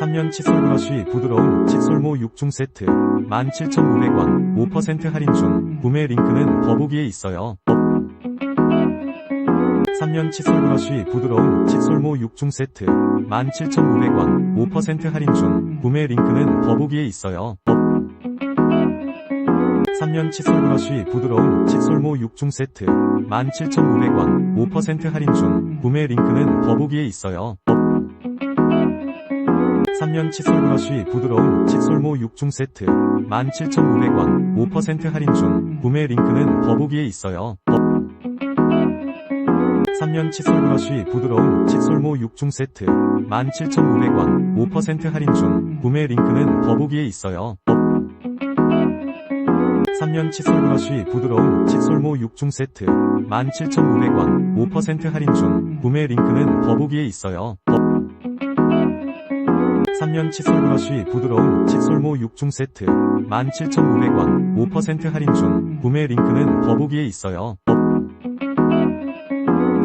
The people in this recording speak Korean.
3년 칫솔 브러쉬 부드러운 칫솔모 6중 세트 17,900원 5% 할인 중 구매 링크는 더보기에 있어요. 3년 칫솔 브러쉬 부드러운 칫솔모 6중 세트 17,900원 5% 할인 중 구매 링크는 더보기에 있어요. 3년 칫솔 브러쉬 부드러운 칫솔모 6중 세트 17,900원 5% 할인 중 구매 링크는 더보기에 있어요. 3년 칫솔 브러쉬 부드러운 칫솔모 6중 세트 17,900원 5% 할인 중 구매 링크는 더보기에 있어요. 3년 칫솔 브러쉬 부드러운 칫솔모 6중 세트 17,900원 5% 할인 중 구매 링크는 더보기에 있어요. 3년 칫솔 브러쉬 부드러운 칫솔모 6중 세트 17,900원 5% 할인 중 구매 링크는 더보기에 있어요. 3년 칫솔 브러쉬 부드러운 칫솔모 6중 세트 17,900원 5% 할인 중 구매 링크는 더보기에 있어요.